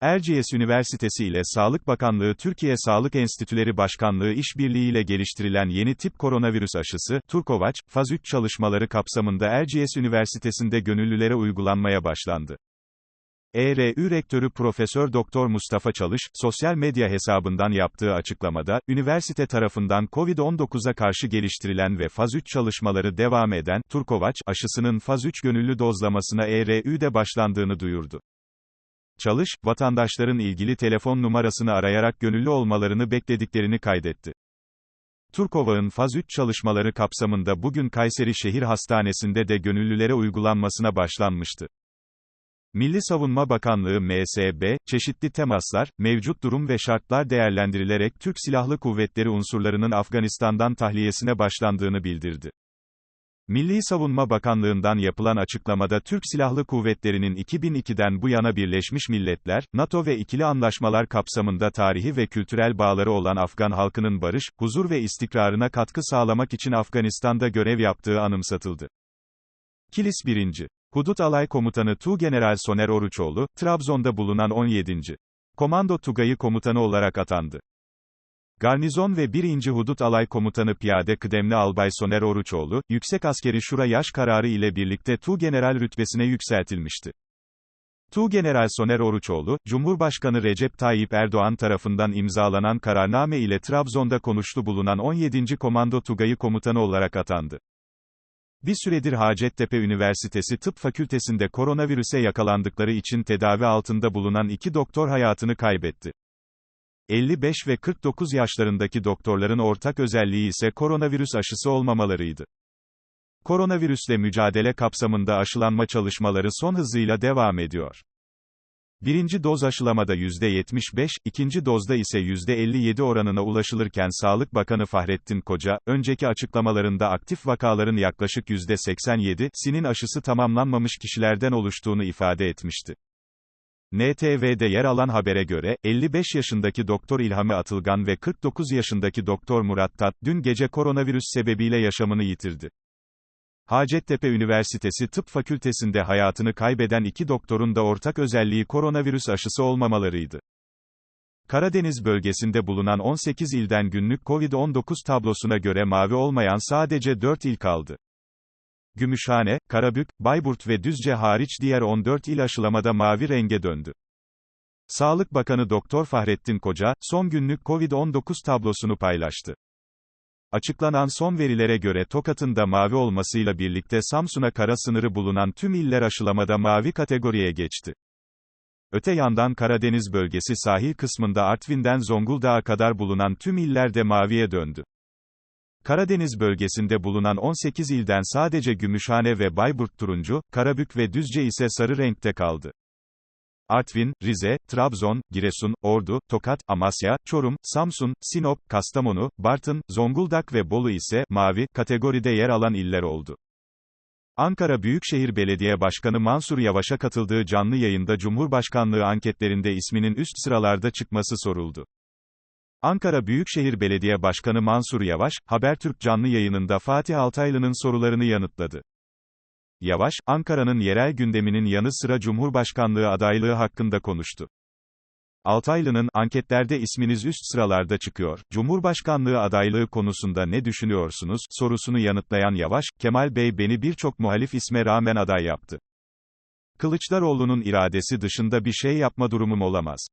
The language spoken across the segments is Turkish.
Erciyes Üniversitesi ile Sağlık Bakanlığı Türkiye Sağlık Enstitüleri Başkanlığı işbirliğiyle geliştirilen yeni tip koronavirüs aşısı, Turkovaç, faz 3 çalışmaları kapsamında Erciyes Üniversitesi'nde gönüllülere uygulanmaya başlandı. ERÜ Rektörü Profesör Doktor Mustafa Çalış, sosyal medya hesabından yaptığı açıklamada, üniversite tarafından COVID-19'a karşı geliştirilen ve faz 3 çalışmaları devam eden Turkovaç aşısının faz 3 gönüllü dozlamasına ERÜ'de başlandığını duyurdu. Çalış, vatandaşların ilgili telefon numarasını arayarak gönüllü olmalarını beklediklerini kaydetti. Turkova'nın faz 3 çalışmaları kapsamında bugün Kayseri Şehir Hastanesi'nde de gönüllülere uygulanmasına başlanmıştı. Milli Savunma Bakanlığı MSB, çeşitli temaslar, mevcut durum ve şartlar değerlendirilerek Türk Silahlı Kuvvetleri unsurlarının Afganistan'dan tahliyesine başlandığını bildirdi. Milli Savunma Bakanlığı'ndan yapılan açıklamada Türk Silahlı Kuvvetleri'nin 2002'den bu yana Birleşmiş Milletler, NATO ve ikili anlaşmalar kapsamında tarihi ve kültürel bağları olan Afgan halkının barış, huzur ve istikrarına katkı sağlamak için Afganistan'da görev yaptığı anımsatıldı. Kilis 1. Hudut Alay Komutanı Tuğgeneral Soner Oruçoğlu, Trabzon'da bulunan 17. Komando Tugayı Komutanı olarak atandı. Garnizon ve 1. Hudut Alay Komutanı Piyade Kıdemli Albay Soner Oruçoğlu, Yüksek Askeri Şura yaş kararı ile birlikte Tuğgeneral rütbesine yükseltilmişti. Tuğgeneral Soner Oruçoğlu, Cumhurbaşkanı Recep Tayyip Erdoğan tarafından imzalanan kararname ile Trabzon'da konuşlu bulunan 17. Komando Tugayı Komutanı olarak atandı. Bir süredir Hacettepe Üniversitesi Tıp Fakültesinde koronavirüse yakalandıkları için tedavi altında bulunan iki doktor hayatını kaybetti. 55 ve 49 yaşlarındaki doktorların ortak özelliği ise koronavirüs aşısı olmamalarıydı. Koronavirüsle mücadele kapsamında aşılanma çalışmaları son hızıyla devam ediyor. Birinci doz aşılamada %75, ikinci dozda ise %57 oranına ulaşılırken Sağlık Bakanı Fahrettin Koca, önceki açıklamalarında aktif vakaların yaklaşık %87'sinin aşısı tamamlanmamış kişilerden oluştuğunu ifade etmişti. NTV'de yer alan habere göre, 55 yaşındaki Doktor İlhami Atılgan ve 49 yaşındaki Doktor Murat Tat, dün gece koronavirüs sebebiyle yaşamını yitirdi. Hacettepe Üniversitesi Tıp Fakültesinde hayatını kaybeden iki doktorun da ortak özelliği koronavirüs aşısı olmamalarıydı. Karadeniz bölgesinde bulunan 18 ilden günlük COVID-19 tablosuna göre mavi olmayan sadece 4 il kaldı. Gümüşhane, Karabük, Bayburt ve Düzce hariç diğer 14 il aşılamada mavi renge döndü. Sağlık Bakanı Doktor Fahrettin Koca, son günlük COVID-19 tablosunu paylaştı. Açıklanan son verilere göre Tokat'ın da mavi olmasıyla birlikte Samsun'a kara sınırı bulunan tüm iller aşılamada mavi kategoriye geçti. Öte yandan Karadeniz bölgesi sahil kısmında Artvin'den Zonguldak'a kadar bulunan tüm iller de maviye döndü. Karadeniz bölgesinde bulunan 18 ilden sadece Gümüşhane ve Bayburt turuncu, Karabük ve Düzce ise sarı renkte kaldı. Artvin, Rize, Trabzon, Giresun, Ordu, Tokat, Amasya, Çorum, Samsun, Sinop, Kastamonu, Bartın, Zonguldak ve Bolu ise mavi kategoride yer alan iller oldu. Ankara Büyükşehir Belediye Başkanı Mansur Yavaş'a katıldığı canlı yayında Cumhurbaşkanlığı anketlerinde isminin üst sıralarda çıkması soruldu. Ankara Büyükşehir Belediye Başkanı Mansur Yavaş, Habertürk canlı yayınında Fatih Altaylı'nın sorularını yanıtladı. Yavaş, Ankara'nın yerel gündeminin yanı sıra Cumhurbaşkanlığı adaylığı hakkında konuştu. Altaylı'nın, anketlerde isminiz üst sıralarda çıkıyor, Cumhurbaşkanlığı adaylığı konusunda ne düşünüyorsunuz, sorusunu yanıtlayan Yavaş, Kemal Bey beni birçok muhalif isme rağmen aday yaptı. Kılıçdaroğlu'nun iradesi dışında bir şey yapma durumum olamaz.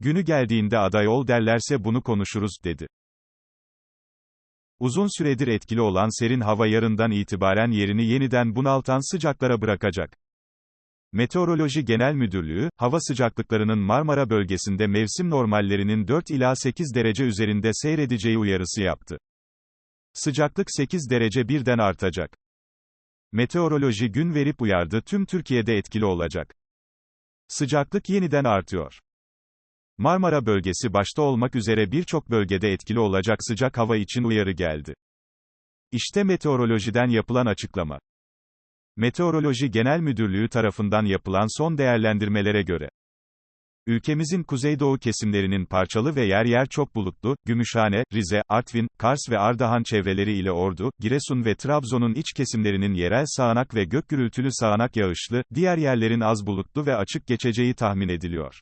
Günü geldiğinde aday ol derlerse bunu konuşuruz, dedi. Uzun süredir etkili olan serin hava yarından itibaren yerini yeniden bunaltan sıcaklara bırakacak. Meteoroloji Genel Müdürlüğü, hava sıcaklıklarının Marmara bölgesinde mevsim normallerinin 4 ila 8 derece üzerinde seyredeceği uyarısı yaptı. Sıcaklık 8 derece birden artacak. Meteoroloji gün verip uyardı tüm Türkiye'de etkili olacak. Sıcaklık yeniden artıyor. Marmara bölgesi başta olmak üzere birçok bölgede etkili olacak sıcak hava için uyarı geldi. İşte meteorolojiden yapılan açıklama. Meteoroloji Genel Müdürlüğü tarafından yapılan son değerlendirmelere göre Ülkemizin kuzeydoğu kesimlerinin parçalı ve yer yer çok bulutlu, Gümüşhane, Rize, Artvin, Kars ve Ardahan çevreleri ile Ordu, Giresun ve Trabzon'un iç kesimlerinin yerel sağanak ve gök gürültülü sağanak yağışlı, diğer yerlerin az bulutlu ve açık geçeceği tahmin ediliyor.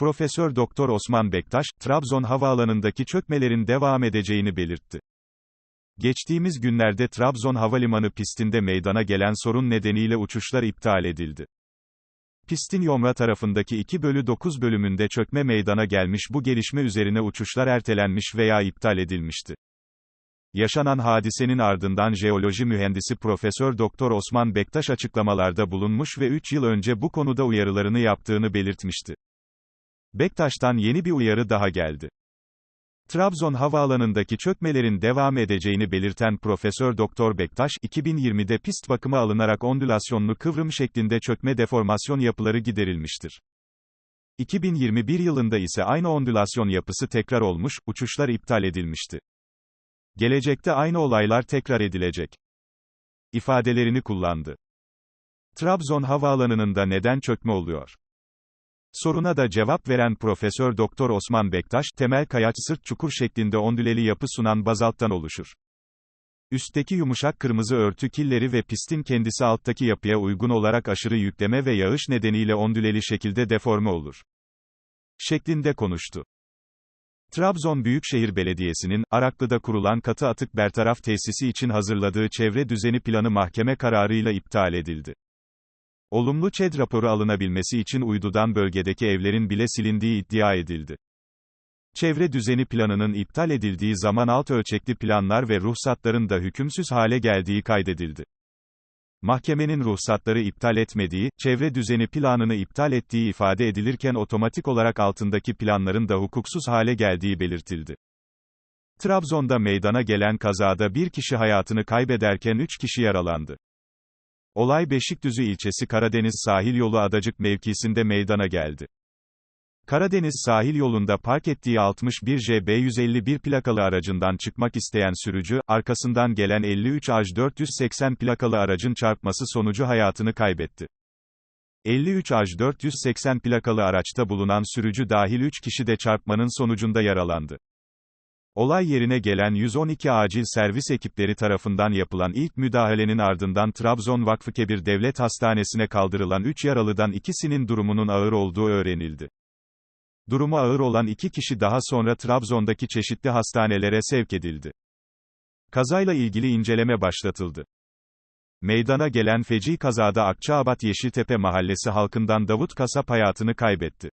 Profesör Doktor Osman Bektaş, Trabzon havaalanındaki çökmelerin devam edeceğini belirtti. Geçtiğimiz günlerde Trabzon Havalimanı pistinde meydana gelen sorun nedeniyle uçuşlar iptal edildi. Pistin Yomra tarafındaki 2 bölü 9 bölümünde çökme meydana gelmiş bu gelişme üzerine uçuşlar ertelenmiş veya iptal edilmişti. Yaşanan hadisenin ardından jeoloji mühendisi Profesör Doktor Osman Bektaş açıklamalarda bulunmuş ve 3 yıl önce bu konuda uyarılarını yaptığını belirtmişti. Bektaş'tan yeni bir uyarı daha geldi. Trabzon havaalanındaki çökmelerin devam edeceğini belirten Profesör Doktor Bektaş, 2020'de pist bakıma alınarak ondülasyonlu kıvrım şeklinde çökme deformasyon yapıları giderilmiştir. 2021 yılında ise aynı ondülasyon yapısı tekrar olmuş, uçuşlar iptal edilmişti. Gelecekte aynı olaylar tekrar edilecek. ifadelerini kullandı. Trabzon havaalanında neden çökme oluyor? Soruna da cevap veren Profesör Doktor Osman Bektaş, temel kayaç sırt çukur şeklinde ondüleli yapı sunan bazalttan oluşur. Üstteki yumuşak kırmızı örtü killeri ve pistin kendisi alttaki yapıya uygun olarak aşırı yükleme ve yağış nedeniyle ondüleli şekilde deforme olur. Şeklinde konuştu. Trabzon Büyükşehir Belediyesi'nin, Araklı'da kurulan katı atık bertaraf tesisi için hazırladığı çevre düzeni planı mahkeme kararıyla iptal edildi. Olumlu ÇED raporu alınabilmesi için uydudan bölgedeki evlerin bile silindiği iddia edildi. Çevre düzeni planının iptal edildiği zaman alt ölçekli planlar ve ruhsatların da hükümsüz hale geldiği kaydedildi. Mahkemenin ruhsatları iptal etmediği, çevre düzeni planını iptal ettiği ifade edilirken otomatik olarak altındaki planların da hukuksuz hale geldiği belirtildi. Trabzon'da meydana gelen kazada bir kişi hayatını kaybederken üç kişi yaralandı. Olay Beşikdüzü ilçesi Karadeniz Sahil Yolu Adacık mevkisinde meydana geldi. Karadeniz sahil yolunda park ettiği 61 JB 151 plakalı aracından çıkmak isteyen sürücü, arkasından gelen 53 AJ 480 plakalı aracın çarpması sonucu hayatını kaybetti. 53 AJ 480 plakalı araçta bulunan sürücü dahil 3 kişi de çarpmanın sonucunda yaralandı. Olay yerine gelen 112 acil servis ekipleri tarafından yapılan ilk müdahalenin ardından Trabzon Vakfıkebir Devlet Hastanesi'ne kaldırılan 3 yaralıdan ikisinin durumunun ağır olduğu öğrenildi. Durumu ağır olan iki kişi daha sonra Trabzon'daki çeşitli hastanelere sevk edildi. Kazayla ilgili inceleme başlatıldı. Meydana gelen feci kazada Akçaabat Yeşiltepe mahallesi halkından Davut Kasap hayatını kaybetti.